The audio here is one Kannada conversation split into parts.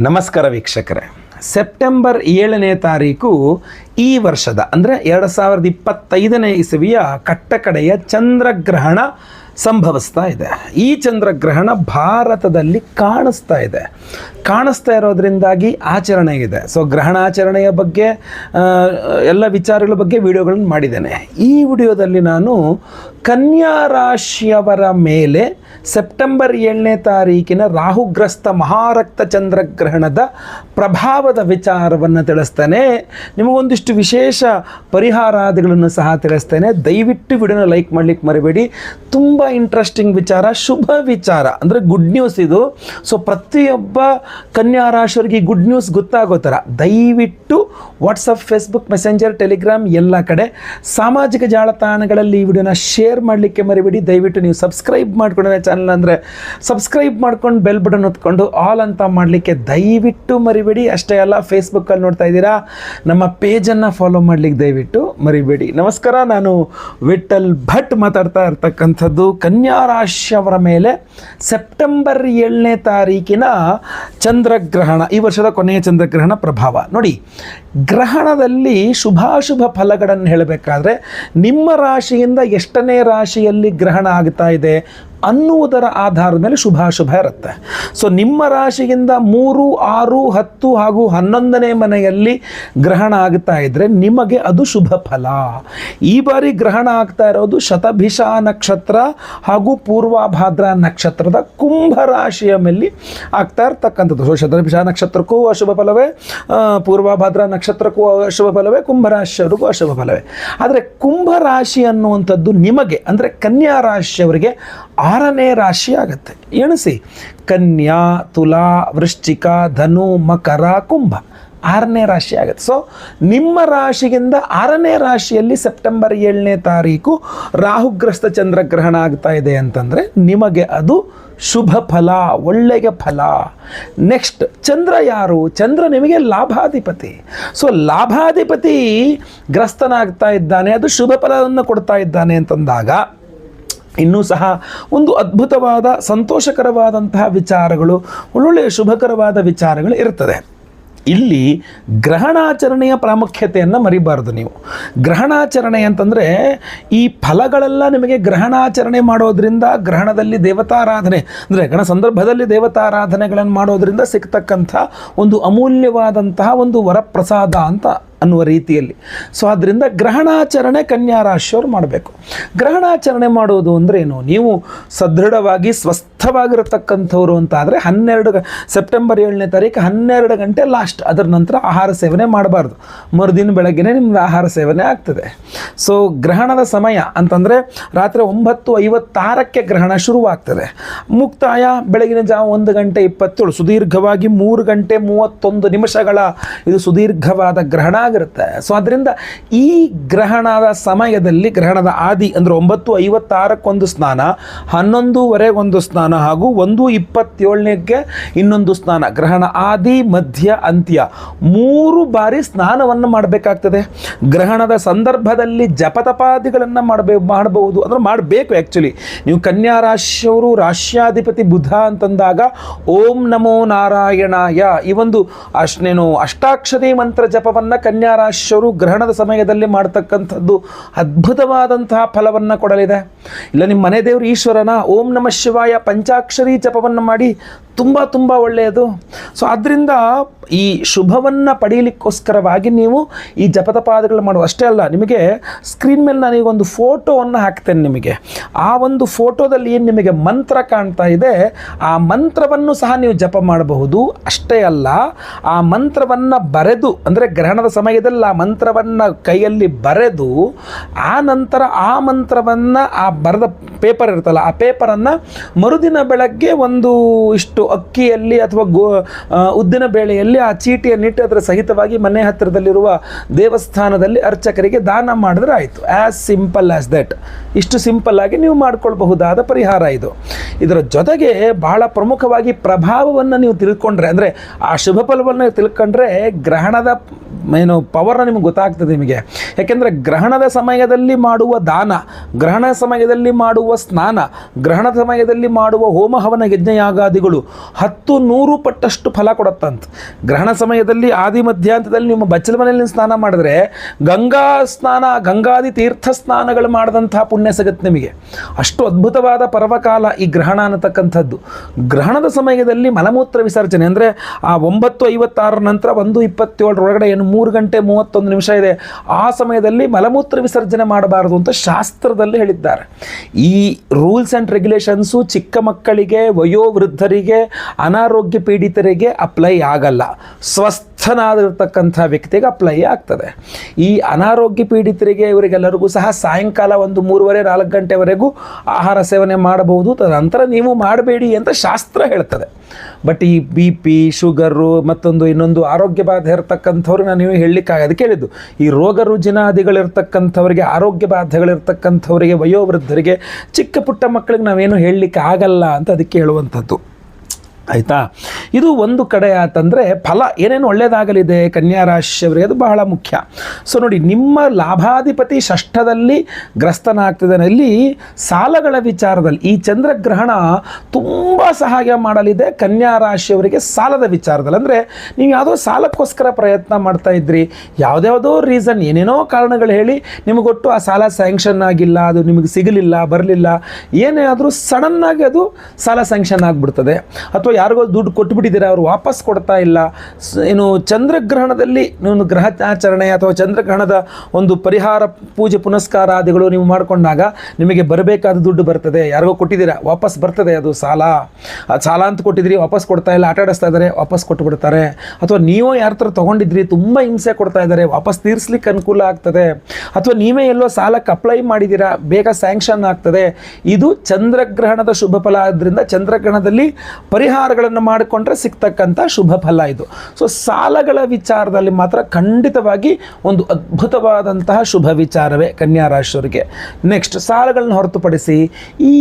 ನಮಸ್ಕಾರ ವೀಕ್ಷಕರೇ. ಸೆಪ್ಟೆಂಬರ್ ಏಳನೇ ತಾರೀಕು ಈ ವರ್ಷದ, ಅಂದರೆ ಎರಡು ಸಾವಿರದ ಇಪ್ಪತ್ತೈದನೇ ಇಸವಿಯ ಕಟ್ಟಕಡೆಯ ಚಂದ್ರಗ್ರಹಣ ಸಂಭವಿಸ್ತಾ ಇದೆ. ಈ ಚಂದ್ರಗ್ರಹಣ ಭಾರತದಲ್ಲಿ ಕಾಣಿಸ್ತಾ ಇದೆ. ಕಾಣಿಸ್ತಾ ಇರೋದ್ರಿಂದಾಗಿ ಆಚರಣೆ ಇದೆ. ಸೊ ಗ್ರಹಣಾಚರಣೆಯ ಬಗ್ಗೆ ಎಲ್ಲ ವಿಚಾರಗಳ ಬಗ್ಗೆ ವಿಡಿಯೋಗಳನ್ನು ಮಾಡಿದ್ದೇನೆ. ಈ ವಿಡಿಯೋದಲ್ಲಿ ನಾನು ಕನ್ಯಾ ರಾಶಿಯವರ ಮೇಲೆ ಸೆಪ್ಟೆಂಬರ್ ಏಳನೇ ತಾರೀಕಿನ ರಾಹುಗ್ರಸ್ತ ಮಹಾರಕ್ತ ಚಂದ್ರಗ್ರಹಣದ ಪ್ರಭಾವದ ವಿಚಾರವನ್ನು ತಿಳಿಸ್ತೇನೆ. ನಿಮಗೊಂದಿಷ್ಟು ವಿಶೇಷ ಪರಿಹಾರಾದಿಗಳನ್ನು ಸಹ ತಿಳಿಸ್ತೇನೆ. ದಯವಿಟ್ಟು ವಿಡಿಯೋನ ಲೈಕ್ ಮಾಡ್ಲಿಕ್ಕೆ ಮರಿಬೇಡಿ. ತುಂಬ ಇಂಟ್ರೆಸ್ಟಿಂಗ್ ವಿಚಾರ, ಶುಭ ವಿಚಾರ. ಅಂದರೆ ಗುಡ್ ನ್ಯೂಸ್ ಇದು. ಸೊ ಪ್ರತಿಯೊಬ್ಬ ಕನ್ಯಾ ರಾಶಿಯವರಿಗೆ ಗುಡ್ ನ್ಯೂಸ್ ಗೊತ್ತಾಗೋ ಥರ ದಯವಿಟ್ಟು ವಾಟ್ಸಪ್ ಫೇಸ್ಬುಕ್ ಮೆಸೆಂಜರ್ ಟೆಲಿಗ್ರಾಮ್ ಎಲ್ಲ ಕಡೆ ಸಾಮಾಜಿಕ ಜಾಲತಾಣಗಳಲ್ಲಿ ಈ ವಿಡಿಯೋನ ಶೇರ್ ಮಾಡಲಿಕ್ಕೆ ಮರಿಬೇಡಿ. ದಯವಿಟ್ಟು ನೀವು ಸಬ್ಸ್ಕ್ರೈಬ್ ಮಾಡ್ಕೊಂಡ್ರೆ ಚಾನಲ್ ಅಂದರೆ ಸಬ್ಸ್ಕ್ರೈಬ್ ಮಾಡ್ಕೊಂಡು ಬೆಲ್ ಬಟನ್ ಹೊತ್ಕೊಂಡು ಆಲ್ ಅಂತ ಮಾಡಲಿಕ್ಕೆ ದಯವಿಟ್ಟು ಮರಿಬೇಡಿ. ಅಷ್ಟೇ ಅಲ್ಲ ಫೇಸ್ಬುಕ್ಕಲ್ಲಿ ನೋಡ್ತಾ ಇದ್ದೀರಾ? ನಮ್ಮ ಪೇಜನ್ನು ಫಾಲೋ ಮಾಡಲಿಕ್ಕೆ ದಯವಿಟ್ಟು ಮರಿಬೇಡಿ. ನಮಸ್ಕಾರ, ನಾನು ವಿಠಲ್ ಭಟ್ ಮಾತಾಡ್ತಾ ಇರ್ತಕ್ಕಂಥದ್ದು ಕನ್ಯಾ ರಾಶಿಯವರ ಮೇಲೆ ಸೆಪ್ಟೆಂಬರ್ ಏಳನೇ ತಾರೀಕಿನ ಚಂದ್ರಗ್ರಹಣ, ಈ ವರ್ಷದ ಕೊನೆಯ ಚಂದ್ರಗ್ರಹಣ ಪ್ರಭಾವ. ನೋಡಿ, ಗ್ರಹಣದಲ್ಲಿ ಶುಭಾಶುಭ ಫಲಗಳನ್ನು ಹೇಳಬೇಕಾದ್ರೆ ನಿಮ್ಮ ರಾಶಿಯಿಂದ ಎಷ್ಟನೇ ರಾಶಿಯಲ್ಲಿ ಗ್ರಹಣ ಆಗ್ತಾ ಇದೆ. ಅನ್ನುವುದರ ಆಧಾರದ ಮೇಲೆ ಶುಭಾಶುಭ ಇರುತ್ತೆ. ಸೊ ನಿಮ್ಮ ರಾಶಿಯಿಂದ ಮೂರು, ಆರು, ಹತ್ತು ಹಾಗೂ ಹನ್ನೊಂದನೇ ಮನೆಯಲ್ಲಿ ಗ್ರಹಣ ಆಗ್ತಾ ಇದ್ದರೆ ನಿಮಗೆ ಅದು ಶುಭ ಫಲ. ಈ ಬಾರಿ ಗ್ರಹಣ ಆಗ್ತಾ ಇರೋದು ಶತಭಿಷ ನಕ್ಷತ್ರ ಹಾಗೂ ಪೂರ್ವಭಾದ್ರ ನಕ್ಷತ್ರದ ಕುಂಭ ರಾಶಿಯ ಮೇಲೆ ಆಗ್ತಾ ಇರ್ತಕ್ಕಂಥದ್ದು. ಸೊ ಶತಭಿಷ ನಕ್ಷತ್ರಕ್ಕೂ ಅಶುಭ ಫಲವೇ ಪೂರ್ವಾಭಾದ್ರ ಪೂರ್ವಭಾದ್ರ ನಕ್ಷತ್ರಕ್ಕೂ ಅಶುಭ ಫಲವೇ ಕುಂಭರಾಶಿಯವರಿಗೂ ಅಶುಭ ಫಲವೇ. ಆದರೆ ಕುಂಭ ರಾಶಿ ಅನ್ನುವಂಥದ್ದು ನಿಮಗೆ, ಅಂದರೆ ಕನ್ಯಾ ರಾಶಿಯವರಿಗೆ ಆರನೇ ರಾಶಿ ಆಗುತ್ತೆ. ಎಣಿಸಿ. ಕನ್ಯಾ, ತುಲಾ, ವೃಶ್ಚಿಕ, ಧನು, ಮಕರ, ಕುಂಭ. ಆರನೇ ರಾಶಿ ಆಗುತ್ತೆ. ಸೊ ನಿಮ್ಮ ರಾಶಿಗಿಂತ ಆರನೇ ರಾಶಿಯಲ್ಲಿ ಸೆಪ್ಟೆಂಬರ್ ಏಳನೇ ತಾರೀಕು ರಾಹುಗ್ರಸ್ತ ಚಂದ್ರಗ್ರಹಣ ಆಗ್ತಾ ಇದೆ ಅಂತಂದರೆ ನಿಮಗೆ ಅದು ಶುಭ ಫಲ ಒಳ್ಳೆಯ ಫಲ. ನೆಕ್ಸ್ಟ್ ಚಂದ್ರ ಯಾರು? ಚಂದ್ರ ನಿಮಗೆ ಲಾಭಾಧಿಪತಿ. ಸೊ ಲಾಭಾಧಿಪತಿ ಗ್ರಸ್ತನಾಗ್ತಾ ಇದ್ದಾನೆ, ಅದು ಶುಭ ಫಲವನ್ನು ಕೊಡ್ತಾ ಇದ್ದಾನೆ ಅಂತಂದಾಗ ಇನ್ನೂ ಸಹ ಒಂದು ಅದ್ಭುತವಾದ, ಸಂತೋಷಕರವಾದಂತಹ ವಿಚಾರಗಳು, ಒಳ್ಳೊಳ್ಳೆಯ ಶುಭಕರವಾದ ವಿಚಾರಗಳು ಇರ್ತದೆ ಇಲ್ಲಿ ಗ್ರಹಣಾಚರಣೆಯ ಪ್ರಾಮುಖ್ಯತೆಯನ್ನು ಮರಿಬಾರ್ದು ನೀವು. ಗ್ರಹಣಾಚರಣೆ ಅಂತಂದರೆ ಈ ಫಲಗಳೆಲ್ಲ ನಿಮಗೆ ಗ್ರಹಣಾಚರಣೆ ಮಾಡೋದರಿಂದ ಗ್ರಹಣದಲ್ಲಿ ದೇವತಾರಾಧನೆ, ಅಂದರೆ ಗಣ ಸಂದರ್ಭದಲ್ಲಿ ದೇವತಾರಾಧನೆಗಳನ್ನು ಮಾಡೋದರಿಂದ ಸಿಗ್ತಕ್ಕಂಥ ಒಂದು ಅಮೂಲ್ಯವಾದಂತಹ ಒಂದು ವರಪ್ರಸಾದ ಅಂತ ಅನ್ನುವ ರೀತಿಯಲ್ಲಿ. ಸೊ ಆದ್ದರಿಂದ ಗ್ರಹಣಾಚರಣೆ ಕನ್ಯಾ ರಾಶಿಯವರು ಮಾಡಬೇಕು. ಗ್ರಹಣಾಚರಣೆ ಮಾಡೋದು ಅಂದರೆ ಏನು? ನೀವು ಸದೃಢವಾಗಿ ಸ್ವಸ್ಥವಾಗಿರತಕ್ಕಂಥವ್ರು ಅಂತ ಆದರೆ ಹನ್ನೆರಡು ಸೆಪ್ಟೆಂಬರ್ ಏಳನೇ ತಾರೀಕು ಹನ್ನೆರಡು ಗಂಟೆ ಲಾಸ್ಟ್ ಅದರ ನಂತರ ಆಹಾರ ಸೇವನೆ ಮಾಡಬಾರ್ದು. ಮರುದಿನ ಬೆಳಗ್ಗೆನೇ ನಿಮ್ದು ಆಹಾರ ಸೇವನೆ ಆಗ್ತದೆ. ಸೊ ಗ್ರಹಣದ ಸಮಯ ಅಂತಂದರೆ ರಾತ್ರಿ ಒಂಬತ್ತು ಐವತ್ತಾರಕ್ಕೆ ಗ್ರಹಣ ಶುರುವಾಗ್ತದೆ. ಮುಕ್ತಾಯ ಬೆಳಗಿನ ಜಾವ ಒಂದು ಗಂಟೆ ಇಪ್ಪತ್ತೇಳು, ಸುದೀರ್ಘವಾಗಿ ಮೂರು ಗಂಟೆ ಮೂವತ್ತೊಂದು ನಿಮಿಷಗಳ ಇದು ಸುದೀರ್ಘವಾದ ಗ್ರಹಣ ಆಗಿರುತ್ತೆ. ಸೊ ಅದರಿಂದ ಈ ಗ್ರಹಣದ ಸಮಯದಲ್ಲಿ, ಗ್ರಹಣದ ಆದಿ ಅಂದರೆ ಒಂಬತ್ತು ಐವತ್ತಾರಕ್ಕೊಂದು ಸ್ನಾನ, ಹನ್ನೊಂದೂವರೆಗೊಂದು ಸ್ನಾನ ಹಾಗೂ ಒಂದು ಇಪ್ಪತ್ತೇಳನೇಕ್ಕೆ ಇನ್ನೊಂದು ಸ್ನಾನ ಗ್ರಹಣ ಆದಿ, ಮಧ್ಯ, ಅಂತ್ಯ. ಮೂರು ಬಾರಿ ಸ್ನಾನವನ್ನು ಮಾಡಬೇಕಾಗ್ತದೆ. ಗ್ರಹಣದ ಸಂದರ್ಭದಲ್ಲಿ ಜಪತಪಾದಿಗಳನ್ನು ಮಾಡಬೇ, ಮಾಡಬಹುದು. ಅಂದರೆ ಮಾಡಬೇಕು ಆ್ಯಕ್ಚುಲಿ ನೀವು ಕನ್ಯಾ ರಾಶಿಯವರು ರಾಶ್ಯಾಧಿಪತಿ ಬುಧ ಅಂತಂದಾಗ ಓಂ ನಮೋ ನಾರಾಯಣಾಯ. ಈ ಒಂದು ಅಷ್ಟೇನು ಅಷ್ಟಾಕ್ಷರಿ ಮಂತ್ರ ಜಪವನ್ನು ಕನ್ಯಾ ರಾಶಿಯವರು ಗ್ರಹಣದ ಸಮಯದಲ್ಲಿ ಮಾಡ್ತಕ್ಕಂಥದ್ದು ಅದ್ಭುತವಾದಂತಹ ಫಲವನ್ನು ಕೊಡಲಿದೆ. ಇಲ್ಲ ನಿಮ್ಮ ಮನೆ ದೇವರು ಈಶ್ವರನ, ಓಂ ನಮ ಶಿವಾಯ ಪಂಚಾಕ್ಷರಿ ಜಪವನ್ನು ಮಾಡಿ ತುಂಬ ತುಂಬ ಒಳ್ಳೆಯದು. ಸೊ ಆದ್ದರಿಂದ ಈ ಶುಭವನ್ನು ಪಡೀಲಿಕ್ಕೋಸ್ಕರವಾಗಿ ನೀವು ಈ ಜಪತಪಾದಗಳು ಮಾಡುವ. ಅಷ್ಟೇ ಅಲ್ಲ, ನಿಮಗೆ ಸ್ಕ್ರೀನ್ ಮೇಲೆ ನಾನೀಗ ಒಂದು ಫೋಟೋವನ್ನು ಹಾಕ್ತೇನೆ ನಿಮಗೆ. ಆ ಒಂದು ಫೋಟೋದಲ್ಲಿ ಏನು ನಿಮಗೆ ಮಂತ್ರ ಕಾಣ್ತಾ ಇದೆ, ಆ ಮಂತ್ರವನ್ನು ಸಹ ನೀವು ಜಪ ಮಾಡಬಹುದು. ಅಷ್ಟೇ ಅಲ್ಲ, ಆ ಮಂತ್ರವನ್ನು ಬರೆದು, ಅಂದರೆ ಗ್ರಹಣದ ಸಮಯದಲ್ಲಿ ಆ ಮಂತ್ರವನ್ನು ಕೈಯಲ್ಲಿ ಬರೆದು, ಆ ನಂತರ ಆ ಮಂತ್ರವನ್ನು, ಆ ಬರೆದ ಪೇಪರ್ ಇರ್ತಲ್ಲ ಆ ಪೇಪರನ್ನು ಮರುದಿನ ಬೆಳಗ್ಗೆ ಒಂದು ಇಷ್ಟು ಅಕ್ಕಿಯಲ್ಲಿ ಅಥವಾ ಗೋ ಉದ್ದಿನ ಬೇಳೆಯಲ್ಲಿ ಆ ಚೀಟಿಯನ್ನಿಟ್ಟು ಅದರ ಸಹಿತವಾಗಿ ಮನೆ ಹತ್ತಿರದಲ್ಲಿರುವ ದೇವಸ್ಥಾನದಲ್ಲಿ ಅರ್ಚಕರಿಗೆ ದಾನ ಮಾಡಿದ್ರೆ ಆಯಿತು. ಆ್ಯಸ್ ಸಿಂಪಲ್ ಆ್ಯಸ್ ದಟ್ ಇಷ್ಟು ಸಿಂಪಲ್ ಆಗಿ ನೀವು ಮಾಡ್ಕೊಳ್ಬಹುದಾದ ಪರಿಹಾರ ಇದು. ಇದರ ಜೊತೆಗೆ ಬಹಳ ಪ್ರಮುಖವಾಗಿ ಪ್ರಭಾವವನ್ನು ನೀವು ತಿಳ್ಕೊಂಡ್ರೆ, ಅಂದರೆ ಆ ಶುಭ ಫಲವನ್ನು ತಿಳ್ಕೊಂಡ್ರೆ ಗ್ರಹಣದ ಏನು ಪವರ್ನ ನಿಮ್ಗೆ ಗೊತ್ತಾಗ್ತದೆ ನಿಮಗೆ. ಯಾಕೆಂದರೆ ಗ್ರಹಣದ ಸಮಯದಲ್ಲಿ ಮಾಡುವ ದಾನ, ಗ್ರಹಣ ಸಮಯದಲ್ಲಿ ಮಾಡುವ ಸ್ನಾನ, ಗ್ರಹಣದ ಸಮಯದಲ್ಲಿ ಮಾಡುವ ಹೋಮ ಹವನ ಯಜ್ಞಯಾಗಾದಿಗಳು ಹತ್ತು ನೂರು ಪಟ್ಟಷ್ಟು ಫಲ ಕೊಡತ್ತಂತ. ಗ್ರಹಣ ಸಮಯದಲ್ಲಿ ಆದಿ ಮಧ್ಯಾಂತದಲ್ಲಿ ನಿಮ್ಮ ಬಚ್ಚಲ ಮನೆಯಲ್ಲಿ ಸ್ನಾನ ಮಾಡಿದ್ರೆ ಗಂಗಾ ಸ್ನಾನ, ಗಂಗಾದಿ ತೀರ್ಥ ಸ್ನಾನಗಳು ಮಾಡಿದಂತಹ ಪುಣ್ಯ ಸಿಗುತ್ತೆ ನಿಮಗೆ. ಅಷ್ಟು ಅದ್ಭುತವಾದ ಪರ್ವಕಾಲ ಈ ಗ್ರಹಣ ಅನ್ನತಕ್ಕಂಥದ್ದು. ಗ್ರಹಣದ ಸಮಯದಲ್ಲಿ ಮಲಮೂತ್ರ ವಿಸರ್ಜನೆ ಅಂದರೆ ಆ ಒಂಬತ್ತು ಐವತ್ತಾರರ ನಂತರ ಒಂದು ಇಪ್ಪತ್ತೇಳರೊಳಗಡೆ ಏನು ಮೂರು ಗಂಟೆ ಮೂವತ್ತೊಂದು ನಿಮಿಷ ಇದೆ, ಆ ಸಮಯದಲ್ಲಿ ಮಲಮೂತ್ರ ವಿಸರ್ಜನೆ ಮಾಡಬಾರದು ಅಂತ ಶಾಸ್ತ್ರದಲ್ಲಿ ಹೇಳಿದ್ದಾರೆ. ಈ ರೂಲ್ಸ್ ಆ್ಯಂಡ್ ರೆಗ್ಯುಲೇಷನ್ಸು ಚಿಕ್ಕ ಮಕ್ಕಳಿಗೆ ವಯೋವೃದ್ಧರಿಗೆ ಅನಾರೋಗ್ಯ ಪೀಡಿತರಿಗೆ ಅಪ್ಲೈ ಆಗಲ್ಲ. ಸ್ವಸ್ಥನಾದಿರ್ತಕ್ಕಂಥ ವ್ಯಕ್ತಿಗೆ ಅಪ್ಲೈ ಆಗ್ತದೆ. ಈ ಅನಾರೋಗ್ಯ ಪೀಡಿತರಿಗೆ ಇವರಿಗೆಲ್ಲರಿಗೂ ಸಹ ಸಾಯಂಕಾಲ ಒಂದು ಮೂರುವರೆ, ನಾಲ್ಕು ಗಂಟೆವರೆಗೂ ಆಹಾರ ಸೇವನೆ ಮಾಡಬಹುದು. ತದನಂತರ ನೀವು ಮಾಡಬೇಡಿ ಅಂತ ಶಾಸ್ತ್ರ ಹೇಳ್ತದೆ. ಬಟ್ ಈ ಬಿ ಪಿ ಶುಗರು ಮತ್ತೊಂದು ಇನ್ನೊಂದು ಆರೋಗ್ಯ ಬಾಧೆ ಇರತಕ್ಕಂಥವ್ರು ನಾನು ನೀವು ಹೇಳಲಿಕ್ಕಾಗದು ಕೇಳಿದ್ದು. ಈ ರೋಗ ರುಜಿನಾದಿಗಳಿರ್ತಕ್ಕಂಥವ್ರಿಗೆ, ಆರೋಗ್ಯ ಬಾಧೆಗಳಿರ್ತಕ್ಕಂಥವರಿಗೆ, ವಯೋವೃದ್ಧರಿಗೆ, ಚಿಕ್ಕ ಪುಟ್ಟ ಮಕ್ಕಳಿಗೆ ನಾವೇನು ಹೇಳಲಿಕ್ಕೆ ಆಗಲ್ಲ ಅಂತ ಅದಕ್ಕೆ ಹೇಳುವಂಥದ್ದು. ಆಯಿತಾ? ಇದು ಒಂದು ಕಡೆ ಆತಂದರೆ ಫಲ ಏನೇನು ಒಳ್ಳೆಯದಾಗಲಿದೆ ಕನ್ಯಾ ರಾಶಿಯವರಿಗೆ? ಅದು ಬಹಳ ಮುಖ್ಯ. ಸೊ ನೋಡಿ, ನಿಮ್ಮ ಲಾಭಾಧಿಪತಿ ಷಷ್ಠದಲ್ಲಿ ಗ್ರಸ್ತನಾಗ್ತಿದ್ದಾನೆ. ಇಲ್ಲಿ ಸಾಲಗಳ ವಿಚಾರದಲ್ಲಿ ಈ ಚಂದ್ರಗ್ರಹಣ ತುಂಬ ಸಹಾಯ ಮಾಡಲಿದೆ ಕನ್ಯಾ ರಾಶಿಯವರಿಗೆ ಸಾಲದ ವಿಚಾರದಲ್ಲಿ. ಅಂದರೆ ನೀವು ಯಾವುದೋ ಸಾಲಕ್ಕೋಸ್ಕರ ಪ್ರಯತ್ನ ಮಾಡ್ತಾ ಇದ್ರಿ. ಯಾವುದ್ಯಾವುದೋ ರೀಸನ್, ಏನೇನೋ ಕಾರಣಗಳು ಹೇಳಿ ನಿಮಗೊಟ್ಟು ಆ ಸಾಲ ಸ್ಯಾಂಕ್ಷನ್ ಆಗಿಲ್ಲ, ಅದು ನಿಮಗೆ ಸಿಗಲಿಲ್ಲ, ಬರಲಿಲ್ಲ. ಏನೇ ಆದರೂ ಸಡನ್ನಾಗಿ ಅದು ಸಾಲ ಸ್ಯಾಂಕ್ಷನ್ ಆಗಿಬಿಡ್ತದೆ. ಅಥವಾ ಯಾರಿಗೋ ದುಡ್ಡು ಕೊಟ್ಟುಬಿಟ್ಟಿದ್ದೀರಾ ಅವರು ವಾಪಸ್ ಕೊಡ್ತಾ ಇಲ್ಲ. ಏನು ಚಂದ್ರಗ್ರಹಣದಲ್ಲಿ ನೀವು ಗ್ರಹಾಚರಣೆ ಅಥವಾ ಚಂದ್ರಗ್ರಹಣದ ಒಂದು ಪರಿಹಾರ ಪೂಜೆ ಪುನಸ್ಕಾರಾದಿಗಳು ನೀವು ಮಾಡಿಕೊಂಡಾಗ ನಿಮಗೆ ಬರಬೇಕಾದ ದುಡ್ಡು ಬರ್ತದೆ. ಯಾರಿಗೋ ಕೊಟ್ಟಿದ್ದೀರಾ, ವಾಪಸ್ ಬರ್ತದೆ ಅದು ಸಾಲ. ಆ ಸಾಲ ಅಂತ ಕೊಟ್ಟಿದ್ರಿ ವಾಪಸ್ ಕೊಡ್ತಾ ಇಲ್ಲ ಆಟ ಆಡಿಸ್ತಾ ಇದ್ದಾರೆ, ವಾಪಸ್ ಕೊಟ್ಟುಬಿಡ್ತಾರೆ ಅಥವಾ ನೀವು ಯಾರ ಥರ ತೊಗೊಂಡಿದ್ರಿ, ತುಂಬ ಹಿಂಸೆ ಕೊಡ್ತಾ ಇದ್ದಾರೆ, ವಾಪಸ್ ತೀರಿಸ್ಲಿಕ್ಕೆ ಅನುಕೂಲ ಆಗ್ತದೆ. ಅಥವಾ ನೀವೇ ಎಲ್ಲೋ ಸಾಲಕ್ಕೆ ಅಪ್ಲೈ ಮಾಡಿದ್ದೀರಾ, ಬೇಗ ಸ್ಯಾಂಕ್ಷನ್ ಆಗ್ತದೆ. ಇದು ಚಂದ್ರಗ್ರಹಣದ ಶುಭ ಫಲ. ಆದ್ದರಿಂದ ಚಂದ್ರಗ್ರಹಣದಲ್ಲಿ ಪರಿಹಾರಗಳನ್ನು ಮಾಡಿಕೊಂಡ್ರೆ ಸಿಗ್ತಕ್ಕಂಥ ಶುಭ ಫಲ ಇದು. ಸೊ ಸಾಲಗಳ ವಿಚಾರದಲ್ಲಿ ಮಾತ್ರ ಖಂಡಿತವಾಗಿ ಒಂದು ಅದ್ಭುತವಾದಂತಹ ಶುಭ ವಿಚಾರವೇ ಕನ್ಯಾ ರಾಶಿಯವರಿಗೆ ನೆಕ್ಸ್ಟ್ ಸಾಲಗಳನ್ನ ಹೊರತುಪಡಿಸಿ ಈ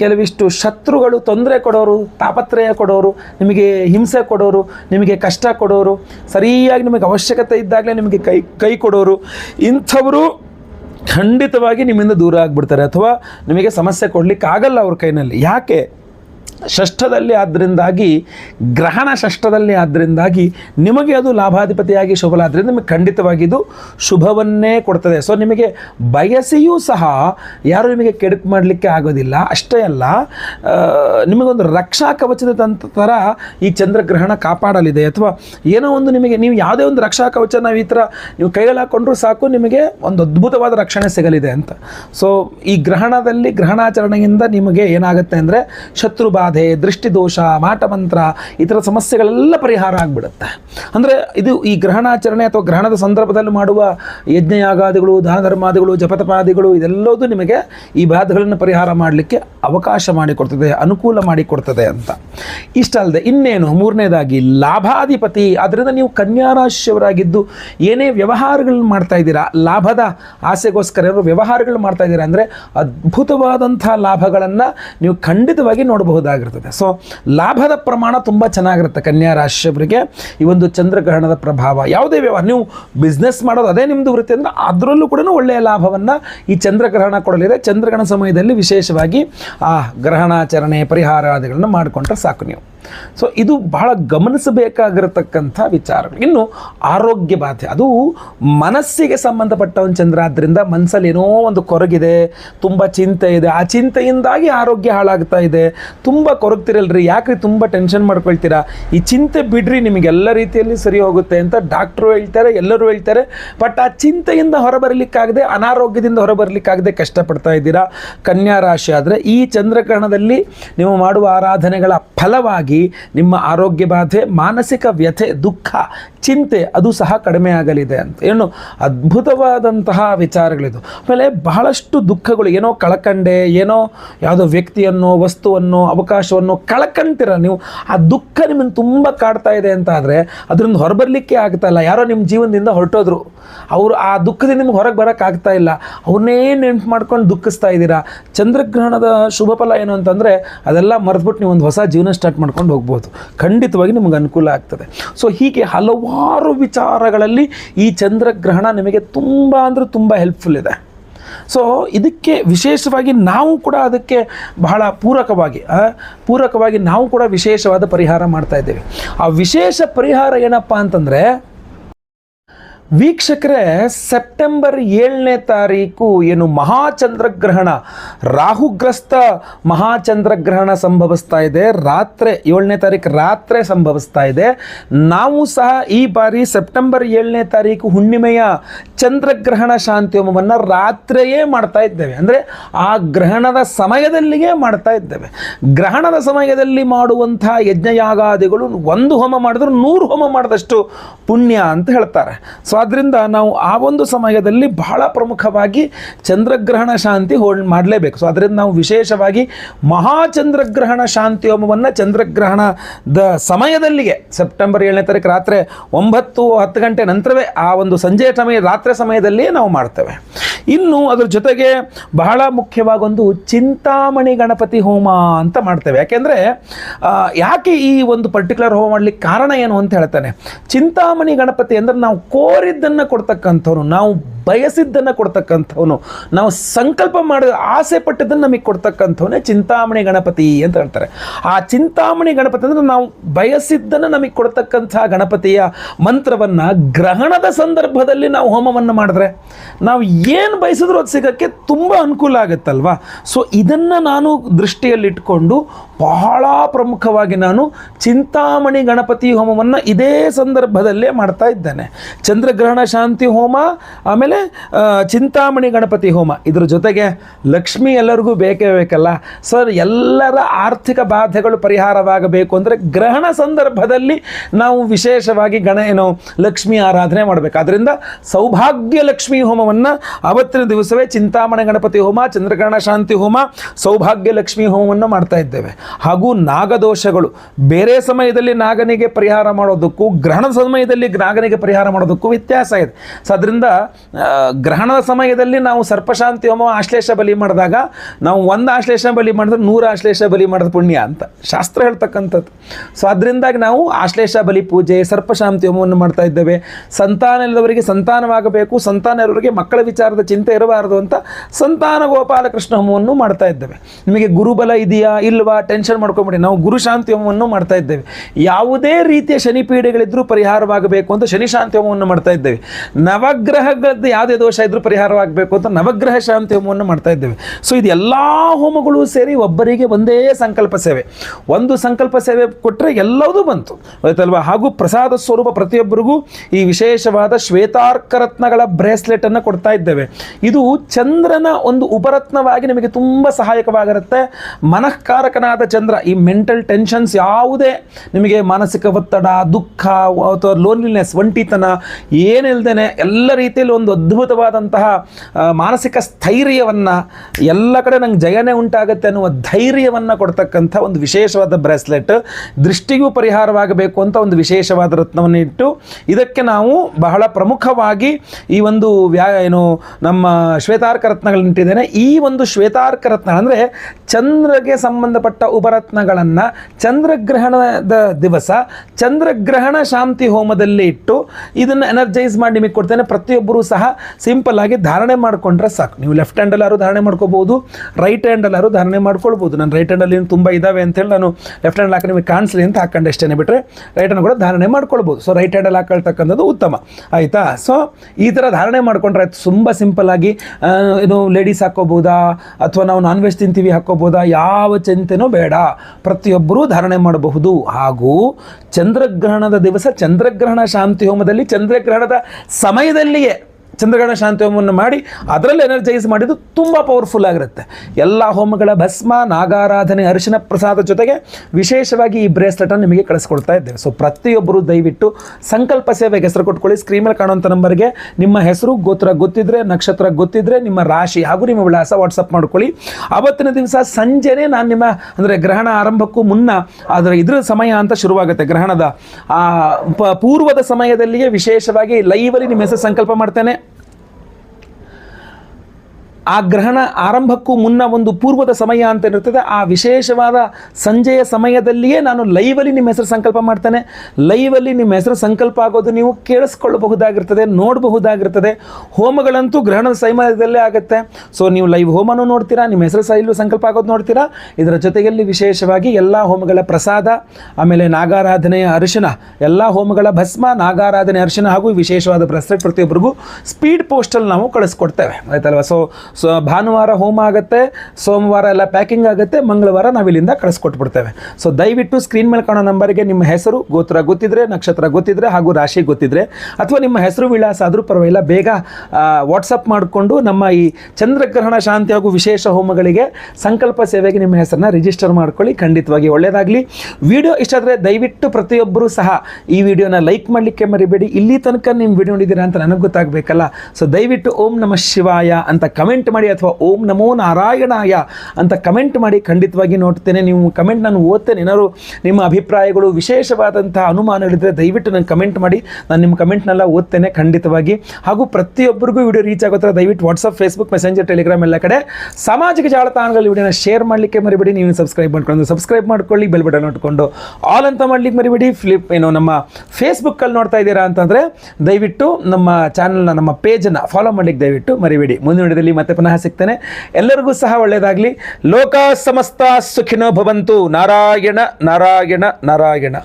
ಕೆಲವಿಷ್ಟು ಶತ್ರುಗಳು ತೊಂದರೆ ಕೊಡೋರು, ತಾಪತ್ರಯ ಕೊಡೋರು, ನಿಮಗೆ ಹಿಂಸೆ ಕೊಡೋರು, ನಿಮಗೆ ಕಷ್ಟ ಕೊಡೋರು, ಸರಿಯಾಗಿ ನಿಮಗೆ ಅವಶ್ಯಕತೆ ಇದ್ದಾಗಲೇ ನಿಮಗೆ ಕೈ ಕೈ ಕೊಡೋರು, ಇಂಥವರು ಖಂಡಿತವಾಗಿ ನಿಮ್ಮಿಂದ ದೂರ ಆಗಿಬಿಡ್ತಾರೆ ಅಥವಾ ನಿಮಗೆ ಸಮಸ್ಯೆ ಕೊಡಲಿಕ್ಕಾಗಲ್ಲ ಅವ್ರ ಕೈನಲ್ಲಿ. ಯಾಕೆ? ಷಷ್ಠದಲ್ಲಿ ಆದ್ದರಿಂದಾಗಿ ಗ್ರಹಣ ಷಷ್ಠದಲ್ಲಿ ಆದ್ದರಿಂದಾಗಿ ನಿಮಗೆ ಅದು ಲಾಭಾಧಿಪತಿಯಾಗಿ ಶುಭಲ ಆದ್ದರಿಂದ ನಿಮಗೆ ಖಂಡಿತವಾಗಿ ಇದು ಶುಭವನ್ನೇ ಕೊಡ್ತದೆ. ಸೊ ನಿಮಗೆ ಬಯಸಿಯೂ ಸಹ ಯಾರು ನಿಮಗೆ ಕೆಡುಕು ಮಾಡಲಿಕ್ಕೆ ಆಗೋದಿಲ್ಲ. ಅಷ್ಟೇ ಅಲ್ಲ ನಿಮಗೊಂದು ರಕ್ಷಾ ಕವಚದ ಥರ ಈ ಚಂದ್ರಗ್ರಹಣ ಕಾಪಾಡಲಿದೆ. ಅಥವಾ ಏನೋ ಒಂದು ನಿಮಗೆ, ನೀವು ಯಾವುದೇ ಒಂದು ರಕ್ಷಾ ಕವಚ ನಾವು ಈ ಥರ ನೀವು ಕೈಯಲ್ಲಿ ಹಾಕ್ಕೊಂಡ್ರು ಸಾಕು, ನಿಮಗೆ ಒಂದು ಅದ್ಭುತವಾದ ರಕ್ಷಣೆ ಸಿಗಲಿದೆ ಅಂತ. ಸೊ ಈ ಗ್ರಹಣದಲ್ಲಿ, ಗ್ರಹಣಾಚರಣೆಯಿಂದ ನಿಮಗೆ ಏನಾಗುತ್ತೆ ಅಂದರೆ, ಶತ್ರು ಬಾಧೆ ದೃಷ್ಟಿದೋಷ, ಮಾಟಮಂತ್ರ, ಈ ಥರ ಸಮಸ್ಯೆಗಳೆಲ್ಲ ಪರಿಹಾರ ಆಗಿಬಿಡುತ್ತೆ. ಅಂದರೆ ಇದು ಈ ಗ್ರಹಣಾಚರಣೆ ಅಥವಾ ಗ್ರಹಣದ ಸಂದರ್ಭದಲ್ಲಿ ಮಾಡುವ ಯಜ್ಞಯಾಗಾದಿಗಳು ದಾನ ಧರ್ಮಾದಿಗಳು ಜಪತಪಾದಿಗಳು, ಇದೆಲ್ಲದೂ ನಿಮಗೆ ಈ ಬಾಧೆಗಳನ್ನು ಪರಿಹಾರ ಮಾಡಲಿಕ್ಕೆ ಅವಕಾಶ ಮಾಡಿಕೊಡ್ತದೆ, ಅನುಕೂಲ ಮಾಡಿಕೊಡ್ತದೆ ಅಂತ. ಇಷ್ಟಲ್ಲದೆ ಇನ್ನೇನು, ಮೂರನೇದಾಗಿ ಲಾಭಾಧಿಪತಿ. ಅದರಿಂದ ನೀವು ಕನ್ಯಾರಾಶಿಯವರಾಗಿದ್ದು ಏನೇ ವ್ಯವಹಾರಗಳನ್ನ ಮಾಡ್ತಾ ಇದ್ದೀರಾ, ಲಾಭದ ಆಸೆಗೋಸ್ಕರ ವ್ಯವಹಾರಗಳು ಮಾಡ್ತಾ ಇದ್ದೀರಾ ಅಂದರೆ ಅದ್ಭುತವಾದಂಥ ಲಾಭಗಳನ್ನು ನೀವು ಖಂಡಿತವಾಗಿ ನೋಡಬಹುದಾಗಿರ್ತದೆ ಸೊ ಲಾಭದ ಪ್ರಮಾಣ ತುಂಬ ಚೆನ್ನಾಗಿರುತ್ತೆ ಕನ್ಯಾ ರಾಶಿಯವರಿಗೆ. ಈ ಒಂದು ಚಂದ್ರಗ್ರಹಣದ ಪ್ರಭಾವ ಯಾವುದೇ ವ್ಯವಹಾರ, ನೀವು ಬಿಸ್ನೆಸ್ ಮಾಡೋದು ಅದೇ ನಿಮ್ಮದು ವೃತ್ತಿ ಅಂದರೆ ಅದರಲ್ಲೂ ಕೂಡ ಒಳ್ಳೆಯ ಲಾಭವನ್ನು ಈ ಚಂದ್ರಗ್ರಹಣ ಕೊಡಲಿದೆ. ಚಂದ್ರಗ್ರಹಣ ಸಮಯದಲ್ಲಿ ವಿಶೇಷವಾಗಿ, ಆ ಗ್ರಹಣಾಚರಣೆ, ಪರಿಹಾರ ಪರಿಹಾರಾದಿಗಳನ್ನು ಮಾಡಿಕೊಂಡ್ರೆ ಸಾಕು ನೀವು. ಸೊ ಇದು ಬಹಳ ಗಮನಿಸಬೇಕಾಗಿರತಕ್ಕಂಥ ವಿಚಾರ ಇನ್ನು ಆರೋಗ್ಯ ಬಾಧೆ, ಅದು ಮನಸ್ಸಿಗೆ ಸಂಬಂಧಪಟ್ಟ ಒಂದು ಚಂದ್ರ ಆದ್ದರಿಂದ ಮನಸ್ಸಲ್ಲಿ ಏನೋ ಒಂದು ಕೊರಗಿದೆ, ತುಂಬ ಚಿಂತೆ ಇದೆ. ಆ ಚಿಂತೆಯಿಂದಾಗಿ ಆರೋಗ್ಯ ಹಾಳಾಗ್ತಾ ಇದೆ. ತುಂಬ ಕೊರಗ್ತಿರಲ್ರಿ. ಯಾಕೆ ತುಂಬ ಟೆನ್ಷನ್ ಮಾಡ್ಕೊಳ್ತೀರಾ? ಈ ಚಿಂತೆ ಬಿಡ್ರಿ, ನಿಮಗೆಲ್ಲ ರೀತಿಯಲ್ಲಿ ಸರಿ ಹೋಗುತ್ತೆ ಅಂತ ಡಾಕ್ಟ್ರು ಹೇಳ್ತಾರೆ, ಎಲ್ಲರೂ ಹೇಳ್ತಾರೆ. ಬಟ್ ಆ ಚಿಂತೆಯಿಂದ ಹೊರಬರಲಿಕ್ಕಾಗದೆ, ಅನಾರೋಗ್ಯದಿಂದ ಹೊರಬರಲಿಕ್ಕಾಗದೆ ಕಷ್ಟಪಡ್ತಾ ಇದ್ದೀರಾ? ಕನ್ಯಾ ರಾಶಿ ಆದರೆ ಈ ಚಂದ್ರಗ್ರಹಣದಲ್ಲಿ ನೀವು ಮಾಡುವ ಆರಾಧನೆಗಳ ಫಲವಾಗಿ ನಿಮ್ಮ ಆರೋಗ್ಯ ಬಾಧೆ, ಮಾನಸಿಕ ವ್ಯಥೆ, ದುಃಖ, ಚಿಂತೆ, ಅದು ಸಹ ಕಡಿಮೆ ಆಗಲಿದೆ ಅಂತ. ಏನು ಅದ್ಭುತವಾದಂತಹ ವಿಚಾರಗಳಿದು. ಆಮೇಲೆ ಬಹಳಷ್ಟು ದುಃಖಗಳು, ಏನೋ ಕಳಕಂಡೆ, ಏನೋ ಯಾವುದೋ ವ್ಯಕ್ತಿಯನ್ನು, ವಸ್ತುವನ್ನು ಅವಕಾಶವನ್ನು ಕಳ್ಕೊಂತೀರ ನೀವು. ಆ ದುಃಖ ನಿಮ್ಮನ್ನು ತುಂಬ ಕಾಡ್ತಾ ಇದೆ ಅಂತ ಆದರೆ ಅದರಿಂದ ಹೊರಬರಲಿಕ್ಕೆ ಆಗ್ತಾಯಿಲ್ಲ ಯಾರೋ ನಿಮ್ಮ ಜೀವನದಿಂದ ಹೊರಟೋದ್ರು. ಅವರು ಆ ದುಃಖದಿಂದ ನಿಮ್ಗೆ ಹೊರಗೆ ಬರೋಕ್ಕಾಗ್ತಾ ಇಲ್ಲ. ಅವ್ರನ್ನೇ ನೆನ್ಪು ಮಾಡ್ಕೊಂಡು ದುಃಖಿಸ್ತಾ ಇದ್ದೀರಾ. ಚಂದ್ರಗ್ರಹಣದ ಶುಭ ಫಲ ಏನು ಅಂತಂದರೆ ಅದೆಲ್ಲ ಮರೆದ್ಬಿಟ್ಟು ನೀವು ಒಂದು ಹೊಸ ಜೀವನ ಸ್ಟಾರ್ಟ್ ಮಾಡ್ಕೊಂಡು ಹೋಗ್ಬೋದು. ಖಂಡಿತವಾಗಿ ನಿಮಗೆ ಅನುಕೂಲ ಆಗ್ತದೆ. ಸೊ ಹೀಗೆ ಹಲವಾರು ವಿಚಾರಗಳಲ್ಲಿ ಈ ಚಂದ್ರಗ್ರಹಣ ನಿಮಗೆ ತುಂಬ ಅಂದರೆ ತುಂಬ ಹೆಲ್ಪ್ಫುಲ್ ಇದೆ. ಸೊ ಇದಕ್ಕೆ ವಿಶೇಷವಾಗಿ ನಾವು ಕೂಡ ಅದಕ್ಕೆ ಬಹಳ ಪೂರಕವಾಗಿ ಪೂರಕವಾಗಿ ನಾವು ಕೂಡ ವಿಶೇಷವಾದ ಪರಿಹಾರ ಮಾಡ್ತಾ ಇದ್ದೇವೆ. ಆ ವಿಶೇಷ ಪರಿಹಾರ ಏನಪ್ಪ ಅಂತಂದರೆ ವೀಕ್ಷಕರೇ, ಸೆಪ್ಟೆಂಬರ್ ಏಳನೇ ತಾರೀಕು ಏನು ಮಹಾಚಂದ್ರಗ್ರಹಣ, ರಾಹುಗ್ರಸ್ತ ಮಹಾಚಂದ್ರಗ್ರಹಣ ಸಂಭವಿಸ್ತಾ ಇದೆ. ರಾತ್ರಿ ಏಳನೇ ತಾರೀಕು ರಾತ್ರಿ ಸಂಭವಿಸ್ತಾ ಇದೆ. ನಾವು ಸಹ ಈ ಬಾರಿ ಸೆಪ್ಟೆಂಬರ್ ಏಳನೇ ತಾರೀಕು ಹುಣ್ಣಿಮೆಯ ಚಂದ್ರಗ್ರಹಣ ಶಾಂತಿ ಹೋಮವನ್ನು ರಾತ್ರಿಯೇ ಮಾಡ್ತಾ ಇದ್ದೇವೆ. ಅಂದರೆ ಆ ಗ್ರಹಣದ ಸಮಯದಲ್ಲಿಯೇ ಮಾಡ್ತಾ ಇದ್ದೇವೆ. ಗ್ರಹಣದ ಸಮಯದಲ್ಲಿ ಮಾಡುವಂತಹ ಯಜ್ಞಯಾಗಾದಿಗಳು ಒಂದು ಹೋಮ ಮಾಡಿದ್ರು ನೂರು ಹೋಮ ಮಾಡಿದಷ್ಟು ಪುಣ್ಯ ಅಂತ ಹೇಳ್ತಾರೆ. ಸೊ ಅದರಿಂದ ನಾವು ಆ ಒಂದು ಸಮಯದಲ್ಲಿ ಬಹಳ ಪ್ರಮುಖವಾಗಿ ಚಂದ್ರಗ್ರಹಣ ಶಾಂತಿ ಹೋಲ್ಡ್ ಮಾಡಲೇಬೇಕು. ಸೊ ಅದರಿಂದ ನಾವು ವಿಶೇಷವಾಗಿ ಮಹಾಚಂದ್ರಗ್ರಹಣ ಶಾಂತಿ ಹೋಮವನ್ನು ಚಂದ್ರಗ್ರಹಣದ ಸಮಯದಲ್ಲಿಗೆ ಸೆಪ್ಟೆಂಬರ್ ಏಳನೇ ತಾರೀಕು ರಾತ್ರಿ ಒಂಬತ್ತು ಹತ್ತು ಗಂಟೆ ನಂತರವೇ ಆ ಒಂದು ಸಂಜೆ ಸಮಯ, ರಾತ್ರಿ ಸಮಯದಲ್ಲಿಯೇ ನಾವು ಮಾಡ್ತೇವೆ. ಇನ್ನು ಅದ್ರ ಜೊತೆಗೆ ಬಹಳ ಮುಖ್ಯವಾಗೊಂದು ಚಿಂತಾಮಣಿ ಗಣಪತಿ ಹೋಮ ಅಂತ ಮಾಡ್ತೇವೆ. ಯಾಕೆಂದರೆ ಯಾಕೆ ಈ ಒಂದು ಪರ್ಟಿಕ್ಯುಲರ್ ಹೋಮ ಮಾಡಲಿಕ್ಕೆ ಕಾರಣ ಏನು ಅಂತ ಹೇಳ್ತಾನೆ. ಚಿಂತಾಮಣಿ ಗಣಪತಿ ಅಂದರೆ ನಾವು ಕೋರಿದ್ದನ್ನು ಕೊಡ್ತಕ್ಕಂಥವ್ನು, ನಾವು ಬಯಸಿದ್ದನ್ನು ಕೊಡ್ತಕ್ಕಂಥವನು, ನಾವು ಸಂಕಲ್ಪ ಮಾಡಿದ ಆಸೆ ಪಟ್ಟದ್ದನ್ನು ನಮಗೆ ಕೊಡ್ತಕ್ಕಂಥವನೇ ಚಿಂತಾಮಣಿ ಗಣಪತಿ ಅಂತ ಹೇಳ್ತಾರೆ. ಆ ಚಿಂತಾಮಣಿ ಗಣಪತಿ ಅಂದರೆ ನಾವು ಬಯಸಿದ್ದನ್ನು ನಮಗೆ ಕೊಡ್ತಕ್ಕಂಥ ಗಣಪತಿಯ ಮಂತ್ರವನ್ನು ಗ್ರಹಣದ ಸಂದರ್ಭದಲ್ಲಿ ನಾವು ಹೋಮವನ್ನು ಮಾಡಿದ್ರೆ, ನಾವು ಏನು ಬಯಸಿದ್ರೂ ಅದು ಸಿಗೋಕ್ಕೆ ತುಂಬ ಅನುಕೂಲ ಆಗುತ್ತಲ್ವ? ಸೊ ಇದನ್ನು ನಾನು ದೃಷ್ಟಿಯಲ್ಲಿಟ್ಕೊಂಡು ಬಹಳ ಪ್ರಮುಖವಾಗಿ ನಾನು ಚಿಂತಾಮಣಿ ಗಣಪತಿ ಹೋಮವನ್ನು ಇದೇ ಸಂದರ್ಭದಲ್ಲೇ ಮಾಡ್ತಾ ಇದ್ದೇನೆ. ಚಂದ್ರಗ್ರಹಣ ಶಾಂತಿ ಹೋಮ, ಆಮೇಲೆ ಚಿಂತಾಮಣಿ ಗಣಪತಿ ಹೋಮ. ಇದ್ರ ಜೊತೆಗೆ ಲಕ್ಷ್ಮಿ ಎಲ್ಲರಿಗೂ ಬೇಕೇ ಬೇಕಲ್ಲ? ಸರ್, ಎಲ್ಲರ ಆರ್ಥಿಕ ಬಾಧೆಗಳು ಪರಿಹಾರವಾಗಬೇಕು ಅಂದರೆ ಗ್ರಹಣ ಸಂದರ್ಭದಲ್ಲಿ ನಾವು ವಿಶೇಷವಾಗಿ ಗಣ, ಏನು, ಲಕ್ಷ್ಮಿ ಆರಾಧನೆ ಮಾಡಬೇಕು. ಅದರಿಂದ ಸೌಭಾಗ್ಯ ಲಕ್ಷ್ಮಿ ಹೋಮವನ್ನು ಅವತ್ತಿನ ದಿವಸವೇ ಚಿಂತಾಮಣಿ ಗಣಪತಿ ಹೋಮ, ಚಂದ್ರಗ್ರಹಣ ಶಾಂತಿ ಹೋಮ, ಸೌಭಾಗ್ಯ ಲಕ್ಷ್ಮಿ ಹೋಮವನ್ನು ಮಾಡ್ತಾ ಇದ್ದೇವೆ. ಹಾಗೂ ನಾಗದೋಷಗಳು. ಬೇರೆ ಸಮಯದಲ್ಲಿ ನಾಗನಿಗೆ ಪರಿಹಾರ ಮಾಡೋದಕ್ಕೂ, ಗ್ರಹಣದ ಸಮಯದಲ್ಲಿ ನಾಗನಿಗೆ ಪರಿಹಾರ ಮಾಡೋದಕ್ಕೂ ವ್ಯತ್ಯಾಸ ಇದೆ. ಸೊ ಅದರಿಂದ ಗ್ರಹಣದ ಸಮಯದಲ್ಲಿ ನಾವು ಸರ್ಪಶಾಂತಿ ಹೋಮ ಆಶ್ಲೇಷ ಬಲಿ ಮಾಡಿದಾಗ, ನಾವು ಒಂದು ಆಶ್ಲೇಷ ಬಲಿ ಮಾಡಿದ್ರೆ ನೂರು ಆಶ್ಲೇಷ ಬಲಿ ಮಾಡಿದ ಪುಣ್ಯ ಅಂತ ಶಾಸ್ತ್ರ ಹೇಳ್ತಕ್ಕಂಥದ್ದು. ಸೊ ಅದರಿಂದಾಗಿ ನಾವು ಆಶ್ಲೇಷ ಬಲಿ ಪೂಜೆ, ಸರ್ಪಶಾಂತಿ ಹೋಮವನ್ನು ಮಾಡ್ತಾ ಇದ್ದೇವೆ. ಸಂತಾನ ಇಲ್ಲದವರಿಗೆ ಸಂತಾನವಾಗಬೇಕು, ಸಂತಾನ ಇರೋರಿಗೆ ಮಕ್ಕಳ ವಿಚಾರದ ಚಿಂತೆ ಇರಬಾರದು ಅಂತ ಸಂತಾನ ಗೋಪಾಲಕೃಷ್ಣ ಹೋಮವನ್ನು ಮಾಡ್ತಾ ಇದ್ದೇವೆ. ನಿಮಗೆ ಗುರುಬಲ ಇದೆಯಾ, ಇಲ್ವಾ ಟೆನ್ಷನ್ ಮಾಡ್ಕೊಂಬಿಡಿ. ನಾವು ಗುರು ಶಾಂತಿ ಹೋಮವನ್ನು ಮಾಡ್ತಾ ಇದ್ದೇವೆ. ಯಾವುದೇ ರೀತಿಯ ಶನಿ ಪೀಡೆಗಳಿದ್ರೂ ಪರಿಹಾರವಾಗಬೇಕು ಅಂತ ಶನಿ ಶಾಂತಿ ಹೋಮವನ್ನು ಮಾಡ್ತಾ ಇದ್ದೇವೆ. ನವಗ್ರಹಗಳದ್ದು ಯಾವುದೇ ದೋಷ ಇದ್ರೂ ಪರಿಹಾರವಾಗಬೇಕು ಅಂತ ನವಗ್ರಹ ಶಾಂತಿ ಹೋಮವನ್ನು ಮಾಡ್ತಾ ಇದ್ದೇವೆ. ಸೊ ಇದು ಎಲ್ಲ ಹೋಮಗಳು ಸೇರಿ ಒಬ್ಬರಿಗೆ ಒಂದೇ ಸಂಕಲ್ಪ ಸೇವೆ. ಒಂದು ಸಂಕಲ್ಪ ಸೇವೆ ಕೊಟ್ಟರೆ ಎಲ್ಲವೂ ಬಂತು. ಆಯ್ತಲ್ವಾ? ಹಾಗೂ ಪ್ರಸಾದ ಸ್ವರೂಪ ಪ್ರತಿಯೊಬ್ಬರಿಗೂ ಈ ವಿಶೇಷವಾದ ಶ್ವೇತಾರ್ಕ ರತ್ನಗಳ ಬ್ರೇಸ್ಲೆಟನ್ನು ಕೊಡ್ತಾ ಇದ್ದೇವೆ. ಇದು ಚಂದ್ರನ ಒಂದು ಉಪರತ್ನವಾಗಿ ನಿಮಗೆ ತುಂಬ ಸಹಾಯಕವಾಗಿರುತ್ತೆ. ಮನಃಕಾರಕನಾದ ಚಂದ್ರ, ಈ ಮೆಂಟಲ್ ಟೆನ್ಷನ್ಸ್ ಯಾವುದೇ ನಿಮಗೆ ಮಾನಸಿಕ ಒತ್ತಡ, ದುಃಖ, ಅಥವಾ ಲೋನ್ಲಿನೆಸ್ ಒಂಟಿತನ ಏನಿಲ್ಲದೇನೆ ಎಲ್ಲ ರೀತಿಯಲ್ಲಿ ಒಂದು ಅದ್ಭುತವಾದಂತಹ ಮಾನಸಿಕ ಸ್ಥೈರ್ಯವನ್ನು ಎಲ್ಲ ಕಡೆ ನಂಗೆ ಜಯನೇ ಉಂಟಾಗುತ್ತೆ ಅನ್ನುವ ಧೈರ್ಯವನ್ನು ಕೊಡ್ತಕ್ಕಂಥ ಒಂದು ವಿಶೇಷವಾದ ಬ್ರೇಸ್ಲೆಟ್. ದೃಷ್ಟಿಗೂ ಪರಿಹಾರವಾಗಬೇಕು ಅಂತ ಒಂದು ವಿಶೇಷವಾದ ರತ್ನವನ್ನು ಇಟ್ಟು ಇದಕ್ಕೆ ನಾವು ಬಹಳ ಪ್ರಮುಖವಾಗಿ ಈ ಒಂದು ವ್ಯಾ, ಏನು ನಮ್ಮ ಶ್ವೇತಾರ್ಕ ರತ್ನಗಳನ್ನಿಟ್ಟಿದ್ದೇನೆ. ಈ ಒಂದು ಶ್ವೇತಾರ್ಕ ರತ್ನ ಅಂದರೆ ಚಂದ್ರಗೆ ಸಂಬಂಧಪಟ್ಟ ಉಪರತ್ನಗಳನ್ನು ಚಂದ್ರಗ್ರಹಣದ ದಿವಸ ಚಂದ್ರಗ್ರಹಣ ಶಾಂತಿ ಹೋಮದಲ್ಲಿ ಇಟ್ಟು ಇದನ್ನು ಎನರ್ಜೈಸ್ ಮಾಡಿ ನಿಮಗೆ ಕೊಡ್ತೇನೆ. ಪ್ರತಿಯೊಬ್ಬರೂ ಸಹ ಸಿಂಪಲ್ ಆಗಿ ಧಾರಣೆ ಮಾಡಿಕೊಂಡ್ರೆ ಸಾಕು. ನೀವು ಲೆಫ್ಟ್ ಹ್ಯಾಂಡಲ್ಲಾರು ಧಾರಣೆ ಮಾಡ್ಕೋಬೋದು ರೈಟ್ ಹ್ಯಾಂಡಲ್ಲಾರು ಧಾರಣೆ ಮಾಡ್ಕೊಳ್ಬೋದು ನಾನು ರೈಟ್ ಹ್ಯಾಂಡಲ್ಲಿ ಏನು ತುಂಬ ಇದ್ದಾವೆ ಅಂತೇಳಿ ನಾನು ಲೆಫ್ಟ್ ಹ್ಯಾಂಡ್ ಹಾಕಿ ನಿಮಗೆ ಕಾಣಿಸ್ಲಿ ಅಂತ ಹಾಕೊಂಡು ಅಷ್ಟೇ ಬಿಟ್ಟರೆ ರೈಟ್ ಹ್ಯಾಂಡ್ ಕೂಡ ಧಾರಣೆ ಮಾಡ್ಕೊಳ್ಬೋದು ಸೊ ರೈಟ್ ಹ್ಯಾಂಡಲ್ಲಿ ಹಾಕೊಳ್ತಕ್ಕಂಥದ್ದು ಉತ್ತಮ. ಆಯಿತಾ? ಸೊ ಈ ಥರ ಧಾರಣೆ ಮಾಡ್ಕೊಂಡ್ರೆ ಆಯ್ತು. ತುಂಬ ಸಿಂಪಲ್ ಆಗಿ ಏನು ಲೇಡೀಸ್ ಹಾಕ್ಕೋಬೋದಾ ಅಥವಾ ನಾವು ನಾನ್ ವೆಜ್ ತಿಂತೀವಿ ಹಾಕೋಬೋದಾ ಯಾವ ಚಿಂತೆನೂ ಬೇಡ. ಪ್ರತಿಯೊಬ್ಬರೂ ಧಾರಣೆ ಮಾಡಬಹುದು. ಹಾಗೂ ಚಂದ್ರಗ್ರಹಣದ ದಿವಸ ಚಂದ್ರಗ್ರಹಣ ಶಾಂತಿ ಹೋಮದಲ್ಲಿ ಚಂದ್ರಗ್ರಹಣದ ಸಮಯದಲ್ಲಿಯೇ ಚಂದ್ರಗ್ರಹಣ ಶಾಂತಿ ಹೋಮವನ್ನು ಮಾಡಿ ಅದರಲ್ಲಿ ಎನರ್ಜೈಸ್ ಮಾಡಿದ್ದು ತುಂಬ ಪವರ್ಫುಲ್ ಆಗಿರುತ್ತೆ. ಎಲ್ಲ ಹೋಮಗಳ ಭಸ್ಮ, ನಾಗಾರಾಧನೆ, ಅರಿಶಿನ ಪ್ರಸಾದ ಜೊತೆಗೆ ವಿಶೇಷವಾಗಿ ಈ ಬ್ರೇಸ್ಲೆಟನ್ನು ನಿಮಗೆ ಕಳಿಸ್ಕೊಡ್ತಾ ಇದ್ದೇವೆ. ಸೊ ಪ್ರತಿಯೊಬ್ಬರು ದಯವಿಟ್ಟು ಸಂಕಲ್ಪ ಸೇವೆಗೆ ಹೆಸರು ಕೊಟ್ಕೊಳ್ಳಿ. ಸ್ಕ್ರೀನ್ ಮೇಲೆ ಕಾಣುವಂಥ ನಂಬರ್ಗೆ ನಿಮ್ಮ ಹೆಸರು, ಗೋತ್ರ ಗೊತ್ತಿದ್ರೆ, ನಕ್ಷತ್ರ ಗೊತ್ತಿದ್ರೆ, ನಿಮ್ಮ ರಾಶಿ ಹಾಗೂ ನಿಮ್ಮ ವಿಳಾಸ ವಾಟ್ಸಪ್ ಮಾಡ್ಕೊಳ್ಳಿ. ಅವತ್ತಿನ ದಿವಸ ಸಂಜೆನೇ ನಾನು ನಿಮ್ಮ, ಅಂದರೆ ಗ್ರಹಣ ಆರಂಭಕ್ಕೂ ಮುನ್ನ ಅದರ ಇದ್ರ ಸಮಯ ಅಂತ ಶುರುವಾಗುತ್ತೆ. ಗ್ರಹಣದ, ಆ ಪೂರ್ವದ ಸಮಯದಲ್ಲಿಯೇ ವಿಶೇಷವಾಗಿ ಲೈವಲ್ಲಿ ನಿಮ್ಮ ಹೆಸರು ಸಂಕಲ್ಪ ಮಾಡ್ತೇನೆ. ಆ ಗ್ರಹಣ ಆರಂಭಕ್ಕೂ ಮುನ್ನ ಒಂದು ಪೂರ್ವದ ಸಮಯ ಅಂತ ಇರ್ತದೆ ಆ ವಿಶೇಷವಾದ ಸಂಜೆಯ ಸಮಯದಲ್ಲಿಯೇ ನಾನು ಲೈವಲ್ಲಿ ನಿಮ್ಮ ಹೆಸರು ಸಂಕಲ್ಪ ಮಾಡ್ತೇನೆ. ಲೈವಲ್ಲಿ ನಿಮ್ಮ ಹೆಸರು ಸಂಕಲ್ಪ ಆಗೋದು ನೀವು ಕೇಳಿಸ್ಕೊಳ್ಳಬಹುದಾಗಿರ್ತದೆ, ನೋಡಬಹುದಾಗಿರ್ತದೆ. ಹೋಮಗಳಂತೂ ಗ್ರಹಣದ ಸಮಯದಲ್ಲೇ ಆಗುತ್ತೆ. ಸೊ ನೀವು ಲೈವ್ ಹೋಮನೂ ನೋಡ್ತೀರಾ, ನಿಮ್ಮ ಹೆಸರು ಸೈಲು ಸಂಕಲ್ಪ ಆಗೋದು ನೋಡ್ತೀರಾ. ಇದರ ಜೊತೆಯಲ್ಲಿ ವಿಶೇಷವಾಗಿ ಎಲ್ಲ ಹೋಮಗಳ ಪ್ರಸಾದ, ಆಮೇಲೆ ನಾಗಾರಾಧನೆಯ ಅರಿಶಿನ, ಎಲ್ಲ ಹೋಮಗಳ ಭಸ್ಮ, ನಾಗಾರಾಧನೆ ಅರಿಶಿನ ಹಾಗೂ ವಿಶೇಷವಾದ ಬ್ರೆಸ್ಲೆಟ್ ಪ್ರತಿಯೊಬ್ಬರಿಗೂ ಸ್ಪೀಡ್ ಪೋಸ್ಟಲ್ಲಿ ನಾವು ಕಳಿಸ್ಕೊಡ್ತೇವೆ. ಆಯ್ತಲ್ವ? ಸೊ ಸೊ ಭಾನುವಾರ ಹೋಮ ಆಗುತ್ತೆ, ಸೋಮವಾರ ಎಲ್ಲ ಪ್ಯಾಕಿಂಗ್ ಆಗುತ್ತೆ, ಮಂಗಳವಾರ ನಾವು ಇಲ್ಲಿಂದ ಕಳಿಸ್ಕೊಟ್ಬಿಡ್ತೇವೆ. ಸೊ ದಯವಿಟ್ಟು ಸ್ಕ್ರೀನ್ ಮೇಲೆ ಕಾಣೋ ನಂಬರ್ಗೆ ನಿಮ್ಮ ಹೆಸರು, ಗೋತ್ರ ಗೊತ್ತಿದ್ರೆ, ನಕ್ಷತ್ರ ಗೊತ್ತಿದ್ರೆ, ಹಾಗೂ ರಾಶಿ ಗೊತ್ತಿದ್ರೆ, ಅಥವಾ ನಿಮ್ಮ ಹೆಸರು ವಿಳಾಸ ಆದರೂ ಪರವಾಗಿಲ್ಲ, ಬೇಗ ವಾಟ್ಸಪ್ ಮಾಡಿಕೊಂಡು ನಮ್ಮ ಈ ಚಂದ್ರಗ್ರಹಣ ಶಾಂತಿ ಹಾಗೂ ವಿಶೇಷ ಹೋಮಗಳಿಗೆ ಸಂಕಲ್ಪ ಸೇವೆಗೆ ನಿಮ್ಮ ಹೆಸರನ್ನ ರಿಜಿಸ್ಟರ್ ಮಾಡ್ಕೊಳ್ಳಿ. ಖಂಡಿತವಾಗಿ ಒಳ್ಳೆಯದಾಗಲಿ ವಿಡಿಯೋ ಇಷ್ಟ ಆದರೆ ದಯವಿಟ್ಟು ಪ್ರತಿಯೊಬ್ಬರೂ ಸಹ ಈ ವಿಡಿಯೋನ ಲೈಕ್ ಮಾಡಲಿಕ್ಕೆ ಮರಿಬೇಡಿ. ಇಲ್ಲಿ ತನಕ ನಿಮ್ಮ ವಿಡಿಯೋ ನೋಡಿದ್ದೀರಾ ಅಂತ ನನಗೆ ಗೊತ್ತಾಗಬೇಕಲ್ಲ. ಸೊ ದಯವಿಟ್ಟು ಓಂ ನಮಃ ಶಿವಾಯ ಅಂತ ಕಮೆಂಟ್ ಮಾಡಿ ಅಥವಾ ಓಂ ನಮೋ ನಾರಾಯಣಾಯ ಅಂತ ಕಮೆಂಟ್ ಮಾಡಿ ಖಂಡಿತವಾಗಿ ನೋಡ್ತೇನೆ. ನೀವು ಕಮೆಂಟ್ ನಾನು ಓದ್ತೇನೆ. ಏನಾದ್ರು ನಿಮ್ಮ ಅಭಿಪ್ರಾಯಗಳು ವಿಶೇಷವಾದಂತಹ ಅನುಮಾನಗಳಿದ್ದರೆ ದಯವಿಟ್ಟು ನನಗೆ ಕಮೆಂಟ್ ಮಾಡಿ. ನಾನು ನಿಮ್ಮ ಕಮೆಂಟ್ನೆಲ್ಲ ಓದ್ತೇನೆ ಖಂಡಿತವಾಗಿ. ಹಾಗೂ ಪ್ರತಿಯೊಬ್ಬರಿಗೂ ವಿಡಿಯೋ ರೀಚ್ ಆಗೋ ಥರ ದಯವಿಟ್ಟು ವಾಟ್ಸಪ್ ಫೇಸ್ಬುಕ್ ಮೆಸೆಂಜರ್ ಟೆಲಿಗ್ರಾಮ್ ಎಲ್ಲ ಕಡೆ ಸಾಮಾಜಿಕ ಜಾಲತಾಣಗಳಲ್ಲಿ ವಿಡಿಯೋನ ಶೇರ್ ಮಾಡಲಿಕ್ಕೆ ಮರಿಬೇಡಿ. ನೀವು ಸಬ್ಸ್ಕ್ರೈಬ್ ಮಾಡ್ಕೊಂಡು ಸಬ್ಸ್ಕ್ರೈಬ್ ಮಾಡ್ಕೊಳ್ಳಿ. ಬೆಲ್ ಬಟನ್ ಇಟ್ಕೊಂಡು ಆಲ್ ಅಂತ ಮಾಡ್ಲಿಕ್ಕೆ ಮರಿಬೇಡಿ. ಫ್ಲಿಪ್ ಏನೋ ನಮ್ಮ ಫೇಸ್ಬುಕ್ಕಲ್ಲಿ ನೋಡ್ತಾ ಇದ್ದೀರಾ ಅಂತಂದರೆ ದಯವಿಟ್ಟು ನಮ್ಮ ಚಾನಲ್ನ ನಮ್ಮ ಪೇಜನ್ನು ಫಾಲೋ ಮಾಡ್ಲಿಕ್ಕೆ ದಯವಿಟ್ಟು ಮರಿಬೇಡಿ. ಮುಂದಿನ ವಿಡಿಯೋದಲ್ಲಿ ಮತ್ತೆ ಪುನಃ ಸಿಗ್ತೇನೆ. ಎಲ್ಲರಿಗೂ ಸಹ ಒಳ್ಳೆಯದಾಗಲಿ. ಲೋಕ ಸಮಸ್ತ ಸುಖಿನೋ ಭವಂತು. ನಾರಾಯಣ ನಾರಾಯಣ ನಾರಾಯಣ.